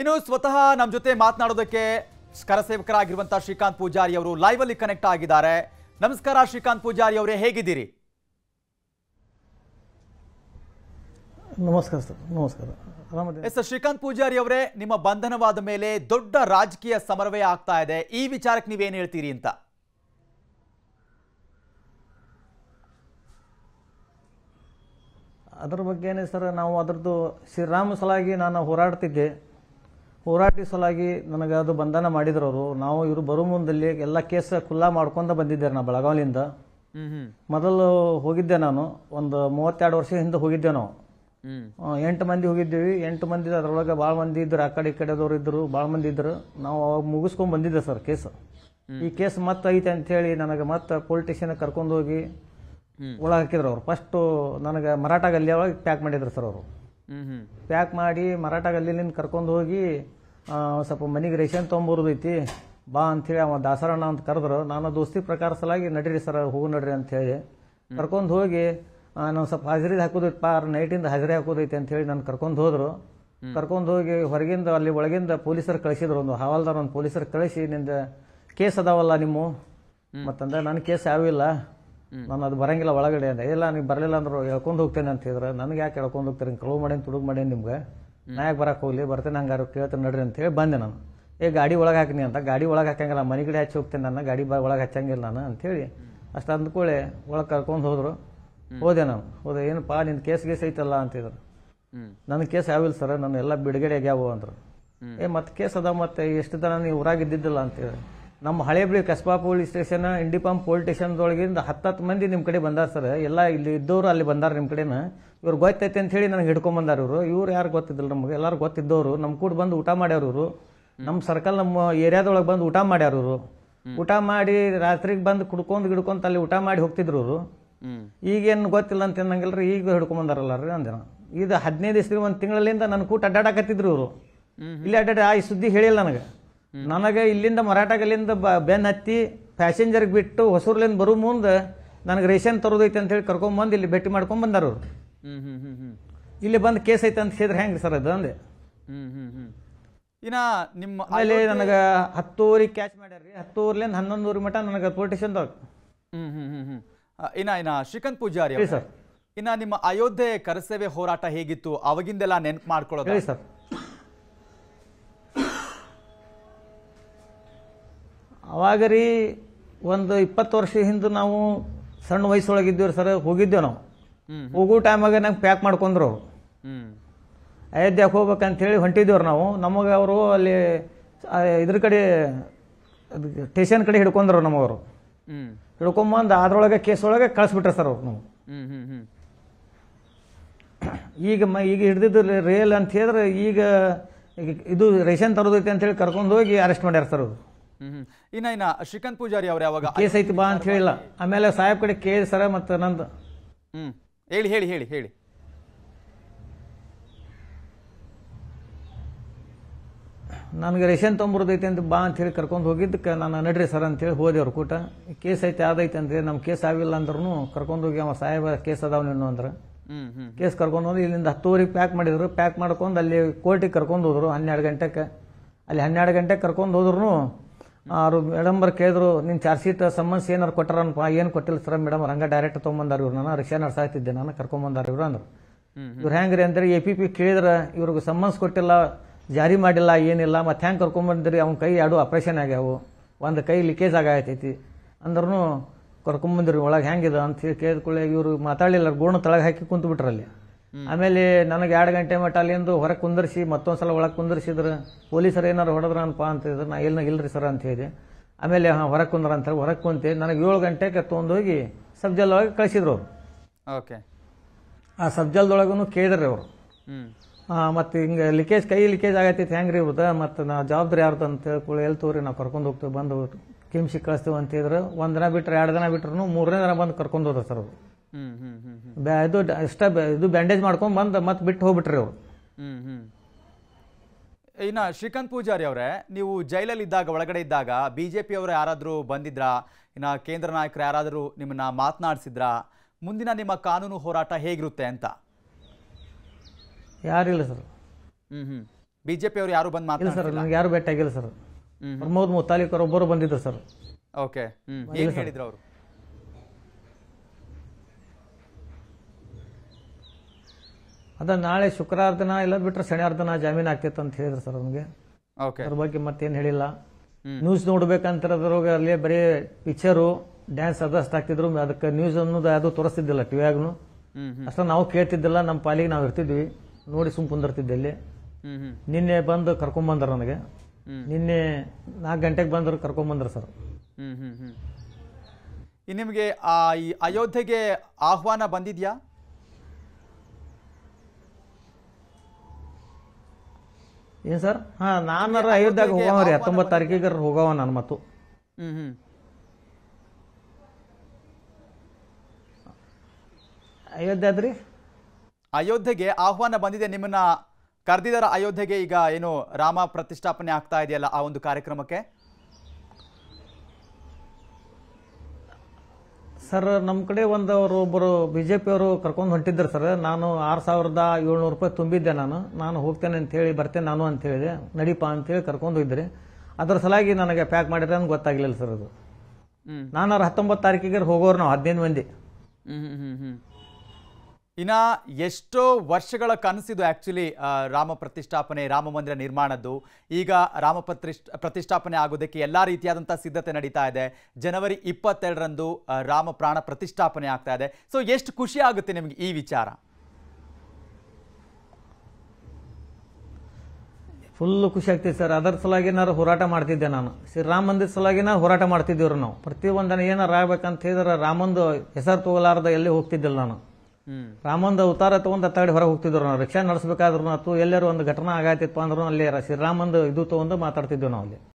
ಇನ್ನು ಸ್ವತಃ ನಮ್ಮ ಜೊತೆ ಮಾತನಾಡೋದಕ್ಕೆ ಕರಸೇವಕರಾಗಿರುವಂತಹ ಶ್ರೀಕಾಂತ್ ಪೂಜಾರಿ ಅವರು ಲೈವ್ ಅಲ್ಲಿ ಕನೆಕ್ಟ್ ಆಗಿದ್ದಾರೆ. ನಮಸ್ಕಾರ ಶ್ರೀಕಾಂತ್ ಪೂಜಾರಿ ಅವರೇ ಹೇಗಿದ್ದೀರಿ? ನಮಸ್ಕಾರ ಸರ್ ನಮಸ್ಕಾರ. ಎಸ್ ಶ್ರೀಕಾಂತ್ ಪೂಜಾರಿ ಅವರೇ ನಿಮ್ಮ ಬಂಧನವಾದ ಮೇಲೆ ದೊಡ್ಡ ರಾಜಕೀಯ ಸಮರವೇ ಆಗ್ತಾ ಇದೆ. ಈ ವಿಚಾರಕ್ಕೆ ನೀವೇನು ಹೇಳ್ತೀರಿ ಅಂತ? ಅದ್ರ ಬಗ್ಗೆನೇ ಸರ್ ನಾವು ಅದರದ್ದು ಶ್ರೀರಾಮ ಸಲಾಗಿ ನಾನು ಹೋರಾಡ್ತಿದ್ದೆ. ಹೋರಾಟಿ ಸಲಾಗಿ ನನಗೆ ಅದು ಬಂಧನ ಮಾಡಿದ್ರವರು ನಾವು ಇವರು ಬರೋ ಮುಂದಲ್ಲಿ ಎಲ್ಲ ಕೇಸ್ ಖುಲ್ಲಾ ಮಾಡ್ಕೊಂತ ಬಂದಿದ್ದೆ ನಾ ಹ್ಮ್ ಮೊದಲು ಹೋಗಿದ್ದೆ ನಾನು ಒಂದು ಮೂವತ್ತೆರಡು ವರ್ಷ ಹಿಂದೆ ಹೋಗಿದ್ದೆ ನಾವು. ಎಂಟು ಮಂದಿ ಹೋಗಿದ್ದೀವಿ ಎಂಟು ಮಂದಿ ಅದರೊಳಗೆ ಭಾಳ ಮಂದಿ ಇದ್ರು ಆ ಕಡೆ ಈ ಕಡೆದವ್ರು ಇದ್ರು ಭಾಳ ಮಂದಿ ಇದ್ರು. ನಾವು ಅವಾಗ ಮುಗಿಸ್ಕೊಂಡು ಬಂದಿದ್ದೆ ಸರ್ ಕೇಸ್. ಈ ಕೇಸ್ ಮತ್ತೆ ಐತೆ ಅಂತೇಳಿ ನನಗೆ ಮತ್ತೆ ಪೊಲೀಸ್ ಸ್ಟೇಷನ್ ಕರ್ಕೊಂಡು ಹೋಗಿ. ಒಳಗೆ ಹಾಕಿದ್ರು ಅವ್ರು. ಫಸ್ಟು ನನಗೆ ಮರಾಠ ಗಲ್ಲಿ ಒಳಗೆ ಪ್ಯಾಕ್ ಮಾಡಿದ್ರು ಸರ್ ಅವರು. ಪ್ಯಾಕ್ ಮಾಡಿ ಮರಾಠ ಗಲ್ಲಿನ ಕರ್ಕೊಂಡು ಹೋಗಿ ಸ್ವಲ್ಪ ಮನೆಗೆ ರೇಷನ್ ತೊಗೊಂಬರೋದೈತಿ ಬಾ ಅಂಥೇಳಿ ಅವ ದಾಸರಣ್ಣ ಅಂತ ಕರೆದ್ರು. ನಾನು ದೋಸ್ತಿ ಪ್ರಕಾರ ಸಲಾಗಿ ನಡೀರಿ ಸರ್ ಹೋಗು ನಡ್ರಿ ಅಂತೇಳಿ ಕರ್ಕೊಂಡು ಹೋಗಿ ನಾನು ಸ್ವಲ್ಪ ಹಾಜರಿ ಹಾಕೋದೈತಿ ಪಾ ನೈಟಿಂದ ಹಾಜರಿ ಹಾಕೋದೈತಿ ಅಂತೇಳಿ ನಾನು ಕರ್ಕೊಂಡು ಹೋದ್ರು. ಕರ್ಕೊಂಡು ಹೋಗಿ ಹೊರಗಿಂದ ಅಲ್ಲಿ ಒಳಗಿಂದ ಪೊಲೀಸರು ಕಳಿಸಿದ್ರು. ಒಂದು ಹವಾಲ್ದಾರ್ ಒಂದು ಪೊಲೀಸರು ಕಳಿಸಿ ನಿಂದ ಕೇಸ್ ಅದಾವಲ್ಲ ನಿಮ್ಮ? ಮತ್ತಂದ್ರೆ ನನ್ನ ಕೇಸ್ ಯಾವಿಲ್ಲ ನಾನು ಅದು ಬರಂಗಿಲ್ಲ ಒಳಗಡೆ ಅಂದೆ. ಇಲ್ಲ ನೀವು ಬರಲಿಲ್ಲ ಅಂದ್ರೆ ಹೇಳ್ಕೊಂಡು ಹೋಗ್ತೇನೆ ಅಂತ ಹೇಳಿದ್ರೆ ನನಗೆ ಯಾಕೆ ಹೇಳ್ಕೊಂಡು ಹೋಗ್ತೀರಿ? ಕಳುವು ಮಾಡೇನಿ ತುಡುಗು ಮಾಡೇನಿ ನಿಮ್ಗೆ? ನಾ ಯಾಕೆ ಬರಕ್ಕೆ ಹೋಗ್ಲಿ? ಬರ್ತೇನೆ ಹಂಗಾರು ಕೇಳ್ತೇನೆ ನಡ್ರಿ ಅಂತ ಹೇಳಿ ಬಂದೆ ನಾನು. ಏ ಗಾಡಿ ಒಳಗೆ ಹಾಕಿನಿ ಅಂತ. ಗಾಡಿ ಒಳಗೆ ಹಾಕಂಗಿಲ್ಲ ಮನೆ ಕಡೆ ಹಚ್ಚಿ ಹೋಗ್ತೇನೆ ನಾನು. ಗಾಡಿ ಬ ಒಳಗೆ ಹಚ್ಚಂಗಿಲ್ಲ ನಾನು ಅಂಥೇಳಿ ಅಷ್ಟು ಅಂದ್ಕೊಳ್ಳಿ ಒಳಗೆ ಕರ್ಕೊಂಡು ಹೋದ್ರು. ಹೋದೆ ನಾನು. ಹೋದೆ. ಪಾ ನಿನ್ನ ಕೇಸ್ ಗೇಸ್ ಐತಲ್ಲ ಅಂತಿದ್ರು ನನ್ನ ಕೇಸ್ ಯಾವಿಲ್ಲ ಸರ್? ನನ್ನ ಎಲ್ಲ ಬಿಡುಗಡೆ ಆಗ್ಯಾವು ಅಂದರು. ಏ ಮತ್ತೆ ಕೇಸ್ ಅದ ಮತ್ತೆ ಎಷ್ಟು ದಿನ ನೀವು ಊರಾಗಿದ್ದಿದ್ದಿಲ್ಲ ಅಂತೇಳಿ ನಮ್ಮ ಹಳೇಬಳಿ ಬಿಳಿ ಕಸ್ಬಾ ಪೊಲೀಸ್ ಸ್ಟೇಷನ್ ಇಂಡಿಪಂಪ್ ಪೊಲೀಸ್ ಸ್ಟೇಷನ್ದೊಳಗಿಂದ ಹತ್ತತ್ತು ಮಂದಿ ನಿಮ್ಮ ಕಡೆ ಬಂದಾರ ಸರ್. ಎಲ್ಲ ಇಲ್ಲಿ ಇದ್ದವರು ಅಲ್ಲಿ ಬಂದಾರ ನಿಮ್ಮ ಕಡೆನ. ಇವ್ರು ಗೊತ್ತೈತೆ ಅಂತ ಹೇಳಿ ನನಗೆ ಹಿಡ್ಕೊಂಬಂದಾರ ಇವರು. ಇವ್ರು ಯಾರು ಗೊತ್ತಿದ್ದಿಲ್ಲ ನಮಗೆ. ಎಲ್ಲರೂ ಗೊತ್ತಿದ್ದವರು. ನಮ್ಮ ಕೂಡ ಬಂದು ಊಟ ಮಾಡ್ಯಾರ ಇವರು. ನಮ್ಮ ಸರ್ಕಲ್ ನಮ್ಮ ಏರಿಯಾದೊಳಗೆ ಬಂದು ಊಟ ಮಾಡ್ಯಾರ ಇವರು. ಊಟ ಮಾಡಿ ರಾತ್ರಿಗೆ ಬಂದು ಕುಡ್ಕೊಂಡು ಗಿಡ್ಕೊಂತ ಅಲ್ಲಿ ಊಟ ಮಾಡಿ ಹೋಗ್ತಿದ್ರು ಇವರು. ಈಗೇನು ಗೊತ್ತಿಲ್ಲ ಅಂತ ಅನ್ನಂಗಿಲ್ರಿ ಈಗ ಹಿಡ್ಕೊಂಬಂದಾರಲ್ಲ ರೀ ಅಂದಿನ. ಇದು ಹದಿನೈದು ದಿವಸ ಒಂದು ತಿಂಗಳಿಂದ ನನ್ನ ಕೂಟ ಅಡ್ಡಾಡಕತ್ತಿದ್ರು ಇವರು. ಇಲ್ಲಿ ಅಡ್ಡಾಡ ಆ ಸುದ್ದಿ ಹೇಳಿಲ್ಲ ನನಗೆ. ನನಗೆ ಇಲ್ಲಿಂದ ಮರಾಠಗಲ್ಲಿಂದ ಬ ಬೆನ್ ಹತ್ತಿ ಪ್ಯಾಸೆಂಜರ್ಗೆ ಬಿಟ್ಟು ಹೊಸೂರ್ಲಿಂದ ಬರೋ ಮುಂದೆ ನನಗೆ ರೇಷನ್ ತರೋದೈತೆ ಅಂತ ಹೇಳಿ ಕರ್ಕೊಂಬಂದು ಇಲ್ಲಿ ಭೇಟಿ ಮಾಡ್ಕೊಂಡ್ ಬಂದಾರ ಅವ್ರು. ಇಲ್ಲಿ ಬಂದು ಕೇಸ್ ಐತೆ ಅಂತ ಹೇಳಿದ್ರೆ ಹೆಂಗೆ ಸರ್ ಅದು ಅಂದೆ. ಇನ್ನ ನಿಮ್ಮ ಅಲ್ಲಿ ನನಗೆ ಹತ್ತುವರೆಗೆ ಕ್ಯಾಚ್ ಮಾಡ್ಯಾರ ರೀ ಹತ್ತುವರೆಲಿಂದ ಹನ್ನೊಂದುವರೆ ಮಟ ನನಗೆ ಪೊಲಿಟಿಷನ್ ಸ್ಟೇಷನ್ದಾಗ ಹ್ಮ್ ಹ್ಮ್ ಹ್ಮ್ ಹ್ಮ್. ಆ, ಇನ್ನ ಇನ್ನ ಶ್ರೀಕಾಂತ್ ಪೂಜಾರಿ ಸರ್. ಇನ್ನ ನಿಮ್ಮ ಅಯೋಧ್ಯೆ ಕರಸೇವೆ ಹೋರಾಟ ಹೇಗಿತ್ತು? ಅವಾಗಿಂದೆಲ್ಲ ನೆನ್ಪು ಮಾಡ್ಕೊಳ್ಳೋದು ಸರ್. ಅವಾಗ ರೀ ಒಂದು ಇಪ್ಪತ್ತು ವರ್ಷ ಹಿಂದೆ ನಾವು ಸಣ್ಣ ವಯಸ್ಸೊಳಗಿದ್ದೀವಿ ಸರ್ ಹೋಗಿದ್ದೇವೆ ನಾವು. ಹೋಗೋ ಟೈಮಾಗ ನಂಗೆ ಪ್ಯಾಕ್ ಮಾಡ್ಕೊಂಡ್ರು ಅವರು. ಅಯೋಧ್ಯಕ್ಕೆ ಹೋಗ್ಬೇಕಂತೇಳಿ ಹೊಂಟಿದ್ದೇವ್ರು ನಾವು. ನಮಗೆ ಅವರು ಅಲ್ಲಿ ಇದ್ರ ಕಡೆ ಸ್ಟೇಷನ್ ಕಡೆ ಹಿಡ್ಕೊಂಡ್ರು ನಮಗವರು ಹಿಡ್ಕೊಂಬಂದು ಅದ್ರೊಳಗೆ ಕೇಸ್ ಒಳಗೆ ಕಳಿಸ್ಬಿಟ್ರೆ ಸರ್ ಅವ್ರು ನಾವು ಈಗ ಮ ಈಗ ಹಿಡ್ದಿದ್ದು ರೇಲ್ ಅಂತ ಹೇಳಿದ್ರೆ ಈಗ ಈಗ ಇದು ರೇಷನ್ ತರೋದೈತೆ ಅಂತ ಹೇಳಿ ಕರ್ಕೊಂಡು ಹೋಗಿ ಅರೆಸ್ಟ್ ಮಾಡ್ಯಾರ ಸರ್ ಅವರು. ಇನ್ನ ಇನ್ನ ಶ್ರೀಕಾಂತ್ ಪೂಜಾರಿ ಅವ್ರ ಯಾವಾಗ ಕೇಸ್ ಐತಿ ಬಾ ಅಂತ ಹೇಳಿಲ್ಲ. ಆಮೇಲೆ ಸಾಹೇಬ್ ಕಡೆ ಕೇಳಿ ಸರ ಮತ್ತ ನಂದು. ಹ್ಮ್. ಹೇಳಿ ಹೇಳಿ ಹೇಳಿ ಹೇಳಿ. ನನಗೆ ರೇಷನ್ ತೊಂಬರ್ದೈತೆ ಅಂತ ಬಾ ಅಂತ ಹೇಳಿ ಕರ್ಕೊಂಡು ಹೋಗಿದ್ದಕ್ಕೆ ನಾನು ನಡ್ರಿ ಸರ್ ಅಂತೇಳಿ ಹೋದೆ ಅವ್ರ ಕೂಟ. ಕೇಸ್ ಐತೆ ಆದೈತೆ ಹೇಳಿ ನಮ್ಮ ಕೇಸ್ ಆಗಿಲ್ಲ ಅಂದ್ರೂ ಕರ್ಕೊಂಡು ಹೋಗಿ ಅವ ಸಾಹೇಬ ಕೇಸ್ ಅದಾವ ನೀನು ಅಂದ್ರೆ. ಕೇಸ್ ಕರ್ಕೊಂಡು ಹೋಗಿ ಇಲ್ಲಿಂದ ಹತ್ತುವರೆಗೆ ಪ್ಯಾಕ್ ಮಾಡಿದ್ರು. ಪ್ಯಾಕ್ ಮಾಡ್ಕೊಂಡು ಅಲ್ಲಿ ಕೋರ್ಟಿಗೆ ಕರ್ಕೊಂಡು ಹೋದ್ರು ಹನ್ನೆರಡು ಗಂಟೆಗೆ. ಅಲ್ಲಿ ಹನ್ನೆರಡು ಗಂಟೆಗೆ ಕರ್ಕೊಂಡು ಹೋದ್ರು ಅವರು ಮೇಡಮ್ ಬರ್ ಕೇಳಿದ್ರು ನಿನ್ ಚಾರ್ಜ್ ಶೀಟ್ ಸಮನ್ಸ್ ಏನಾರು ಕೊಟ್ಟಾರನಪ್ಪ ಏನು ಕೊಟ್ಟಿಲ್ಲ ಸರ್ ಮೇಡಮ್ ಹಂಗ ಡೈರೆಕ್ಟ್ ತೊಗೊಂಬಂದಾರ ಇವ್ರು ನಾನು ರಿಕ್ಷಾ ನಡ್ಸಾಯ್ತಿದ್ದೆ ನಾನು ಕರ್ಕೊಂಬಂದಾರ ಇವ್ರು ಅಂದ್ರು. ಇವ್ರು ಹೆಂಗ್ರಿ ಅಂದ್ರೆ ಎ ಪಿ ಪಿ ಕೇಳಿದ್ರೆ ಇವ್ರಿಗೆ ಸಮ್ಮನ್ಸ್ ಕೊಟ್ಟಿಲ್ಲ ಜಾರಿ ಮಾಡಿಲ್ಲ ಏನಿಲ್ಲ ಮತ್ತೆ ಹೆಂಗೆ ಕರ್ಕೊಂಬಂದ್ರಿ ಅವ್ನ ಕೈ ಎರಡು ಆಪ್ರೇಷನ್ ಆಗ್ಯಾವು ಒಂದು ಕೈ ಲೀಕೇಜ್ ಆಗೈತೈತಿ ಅಂದ್ರೂ ಕರ್ಕೊಂಬಂದ್ರಿ ಒಳಗೆ ಹೆಂಗಿದೆ? ಅಂತ ಹೇಳಿ ಕೇಳಿದ್ಕೊಳ್ಳೆ ಇವರು ಮಾತಾಡಲಿಲ್ಲ ಗೋಣ ತಳಗೆ ಹಾಕಿ ಕುಂತು ಬಿಟ್ರಲ್ಲಿ ಆಮೇಲೆ ನನಗೆ ಎರಡು ಗಂಟೆ ಮಟ್ಟ ಅಲ್ಲಿಂದ ಹೊರಗೆ ಕುಂದರ್ಸಿ ಮತ್ತೊಂದು ಸಲ ಒಳಗೆ ಕುಂದರ್ಸಿದ್ರು. ಪೊಲೀಸರು ಏನಾರು ಅಂತ ಅಂತಿದ್ರು ನಾ ಇಲ್ಲ ಇಲ್ರಿ ಸರ್ ಅಂತ ಹೇಳಿದೆ ಆಮೇಲೆ ಹಾಂ ಹೊರಗೆ ಕುಂದ್ರ ಅಂತ ಹೊರಗೆ ಕುಂತೆ ನನಗೆ ಏಳು ಗಂಟೆಗೆ ತೊಗೊಂಡೋಗಿ ಸಬ್ಜೆಲ್ ಒಳಗೆ ಕಳಿಸಿದ್ರು ಅವರು. ಓಕೆ. ಆ ಸಬ್ಜಲ್ದೊಳಗೂ ಕೇಳಿದ್ರಿ ಅವರು. ಹಾಂ ಮತ್ತು ಹಿಂಗೆ ಲೀಕೇಜ್ ಕೈ ಲಿಕೇಜ್ ಹೆಂಗೆ ರೀ ಇವ್ರದ? ಮತ್ತು ನಾ ಜವಾಬ್ದಾರಿ ಯಾರ್ದು ಅಂತ ಹೇಳ್ಕೊಳ್ಳಿ ಎಲ್ಲಿ ತೋರಿ ನಾವು ಕರ್ಕೊಂಡು ಹೋಗ್ತೇವೆ ಬಂದು ಕಿಮ್ಸಿ ಕಳಿಸ್ತೇವೆ ಅಂತಿದ್ರು ಹೇಳಿದ್ರು. ಒಂದು ದಿನ ಬಿಟ್ಟರೆ ಎರಡು ದಿನ ಬಿಟ್ರು ಮೂರನೇ ದಿನ ಬಂದು ಕರ್ಕೊಂಡು ಹೋದ್ರು ಸರ್ ಅವರು. ಹ್ಮ್ ಹ್ಮ್ ಹ್ಮ್ ಹ್ಮ್. ಬ್ಯಾ ಇದು ಇದು ಬ್ಯಾಂಡೇಜ್ ಮಾಡ್ಕೊಂಡ್ ಬಂದು ಮತ್ತೆ ಬಿಟ್ಟು ಹೋಗ್ಬಿಟ್ರಿ ಅವ್ರು ಇನ್ನ ಶ್ರೀಕಾಂತ್ ಪೂಜಾರಿ ಅವರೇ ನೀವು ಜೈಲಲ್ಲಿ ಇದ್ದಾಗ ಒಳಗಡೆ ಇದ್ದಾಗ ಬಿಜೆಪಿ ಅವರು ಯಾರಾದರೂ ಬಂದಿದ್ರ? ಇನ್ನ ಕೇಂದ್ರ ನಾಯಕರು ಯಾರಾದರೂ ನಿಮ್ಮನ್ನ ಮಾತನಾಡಿಸಿದ್ರಾ? ಮುಂದಿನ ನಿಮ್ಮ ಕಾನೂನು ಹೋರಾಟ ಹೇಗಿರುತ್ತೆ ಅಂತ? ಯಾರಿಲ್ಲ ಸರ್. ಹ್ಮ್ ಹ್ಮ್. ಬಿಜೆಪಿ ಅವರು ಯಾರು ಬಂದ್ ಇಲ್ಲ ಸರ್ ನನಗೆ ಯಾರು ಭೇಟಿ ಆಗಿಲ್ಲ ಸರ್. ಪ್ರಮೋದ್ ಮುತಾಲಿಕ್ ಅವ್ರು ಒಬ್ಬರು ಬಂದಿದ್ರು ಸರ್. ಓಕೆ. ಹ್ಮ್ ಹೇಳಿದ್ರು ಅವರು? ಅದ ನಾಳೆ ಶುಕ್ರವಾರ ದಿನ ಇಲ್ಲ ಬಿಟ್ರೆ ಶನಿವಾರ ದಿನ ಜಾಮೀನು ಆಗ್ತೈತೆ ಅಂತ ಹೇಳಿದ್ರು ಸರ್ ನಮಗೆ. ಓಕೆ. ಅದ್ರ ಬಗ್ಗೆ ಮತ್ತೇನು ಹೇಳಿಲ್ಲ. ನ್ಯೂಸ್ ನೋಡ್ಬೇಕಂತ ಅಲ್ಲಿ ಬರೀ ಪಿಕ್ಚರು ಡ್ಯಾನ್ಸ್ ಅದಷ್ಟು ಹಾಕ್ತಿದ್ರು. ಅದಕ್ಕೆ ನ್ಯೂಸ್ ಅನ್ನೋದು ಅದು ತೋರಿಸ್ತಿದ್ದಿಲ್ಲ ಟಿವಿಯಾಗೂ ಅಷ್ಟ ನಾವು ಕೇಳ್ತಿದ್ದಿಲ್ಲ ನಮ್ಮ ಪಾಲಿಗೆ ನಾವು ಇರ್ತಿದ್ವಿ. ನೋಡಿ ಸುಮ್ ಕುಂದಿರ್ತಿದ್ದೆ ಇಲ್ಲಿ. ನಿನ್ನೆ ಬಂದು ಕರ್ಕೊಂಬಂದ್ರ ನನಗೆ. ಹ್ಮ್. ನಿನ್ನೆ ನಾಲ್ಕು ಗಂಟೆಗೆ ಬಂದ್ರು ಸರ್. ಹ್ಮ್ ಹ್ಮ್ ಈ ನಿಮಗೆ ಆ ಈ ಅಯೋಧ್ಯೆಗೆ ಆಹ್ವಾನ ಬಂದಿದ್ಯಾ? ಏನ್ ಸರ್? ಹಾ ನಾನಾರ ಅಯೋಧ್ಯಾಗ ಹೋಗವ್ರಿ ಹತ್ತೊಂಬತ್ತು ತಾರೀಕಿಗೆ ಹೋಗವ ನನ್ನ ಮತ್ತು ಹ್ಮ್ ಹ್ಮ್. ಅಯೋಧ್ಯದ್ರಿ ಅಯೋಧ್ಯೆಗೆ ಆಹ್ವಾನ ಬಂದಿದೆ ನಿಮ್ಮನ್ನ ಕರೆದಿದಾರ ಅಯೋಧ್ಯೆಗೆ ಈಗ ಏನು ರಾಮ ಪ್ರತಿಷ್ಠಾಪನೆ ಆಗ್ತಾ ಇದೆಯಲ್ಲ ಆ ಒಂದು ಕಾರ್ಯಕ್ರಮಕ್ಕೆ? ಸರ್ ನಮ್ಮ ಕಡೆ ಒಂದು ಅವರು ಒಬ್ಬರು ಬಿ ಜೆ ಪಿಯವರು ಕರ್ಕೊಂಡು ಹೊಂಟಿದ್ರು ಸರ್. ನಾನು ಆರು ಸಾವಿರದ ಏಳ್ನೂರು ರೂಪಾಯಿ ತುಂಬಿದ್ದೆ ನಾನು. ನಾನು ಹೋಗ್ತೇನೆ ಅಂತ ಹೇಳಿ ಬರ್ತೇನೆ ನಾನು ಅಂತ ಹೇಳಿದೆ. ನಡೀಪ ಅಂತೇಳಿ ಕರ್ಕೊಂಡು ಹೋಗಿದ್ರಿ. ಅದರ ಸಲಾಗಿ ನನಗೆ ಪ್ಯಾಕ್ ಮಾಡಿದ್ರೆ ಅಂತ ಗೊತ್ತಾಗ್ಲಿಲ್ಲ ಸರ್ ಅದು. ನಾನು ನಾನು ಹತ್ತೊಂಬತ್ತು ತಾರೀಕಿಗೆ ಹೋಗೋರು ನಾವು ಹದಿನೈದು ಮಂದಿ. ಹ್ಮ್ ಹ್ಮ್ ಹ್ಮ್ ಹ್ಮ್. ಇನ್ನ ಎಷ್ಟೋ ವರ್ಷಗಳ ಕನಸಿದು ಆ್ಯಕ್ಚುಲಿ ರಾಮ ಪ್ರತಿಷ್ಠಾಪನೆ, ರಾಮ ಮಂದಿರ ನಿರ್ಮಾಣದ್ದು. ಈಗ ರಾಮ ಪ್ರತಿಷ್ಠ, ಪ್ರತಿಷ್ಠಾಪನೆ ಆಗೋದಕ್ಕೆ ಎಲ್ಲ ರೀತಿಯಾದಂಥ ಸಿದ್ಧತೆ ನಡೀತಾ ಇದೆ. ಜನವರಿ ಇಪ್ಪತ್ತೆರಡರಂದು ರಾಮ ಪ್ರಾಣ ಪ್ರತಿಷ್ಠಾಪನೆ ಆಗ್ತಾ ಇದೆ. ಸೊ ಎಷ್ಟು ಖುಷಿ ಆಗುತ್ತೆ ನಿಮಗೆ ಈ ವಿಚಾರ? ಫುಲ್ ಖುಷಿ ಆಗ್ತಿದೆ ಸರ್ ಅದರ ಸಲುವಾಗಿ ನಾನು ಹೋರಾಟ ಮಾಡ್ತಿದ್ದೆ ನಾನು. ಶ್ರೀರಾಮ ಮಂದಿರ ಸಲುವಾಗಿನ ಹೋರಾಟ ಮಾಡ್ತಿದ್ದೀವ್ರು ನಾವು. ಪ್ರತಿಯೊಂದನ್ನು ಏನಾರು ಆಗ್ಬೇಕಂತ ಹೇಳಿದ್ರೆ ರಾಮಂದು ಹೆಸರು ತಗೋಲಾರ್ದ ಎಲ್ಲಿ ಹೋಗ್ತಿದ್ದಿಲ್ಲ ನಾನು. ರಾಮಂದ ಅವತಾರ ತಗೊಂಡ್ ಅತ್ತಾಡಿ ಹೊರಗೆ ಹೋಗ್ತಿದ್ರು ನಾವು. ರಿಕ್ಷಾ ನಡೆಸಬೇಕಾದ್ರು ಅಥವಾ ಎಲ್ಲರೂ ಒಂದು ಘಟನಾ ಆಗತ್ತಿತ್ತು ಅಂದ್ರೂ ಅಲ್ಲಿ ಶ್ರೀರಾಮಂದು ಇದು ತಗೊಂಡು ಮಾತಾಡ್ತಿದ್ವಿ ನಾವು ಅಲ್ಲಿ.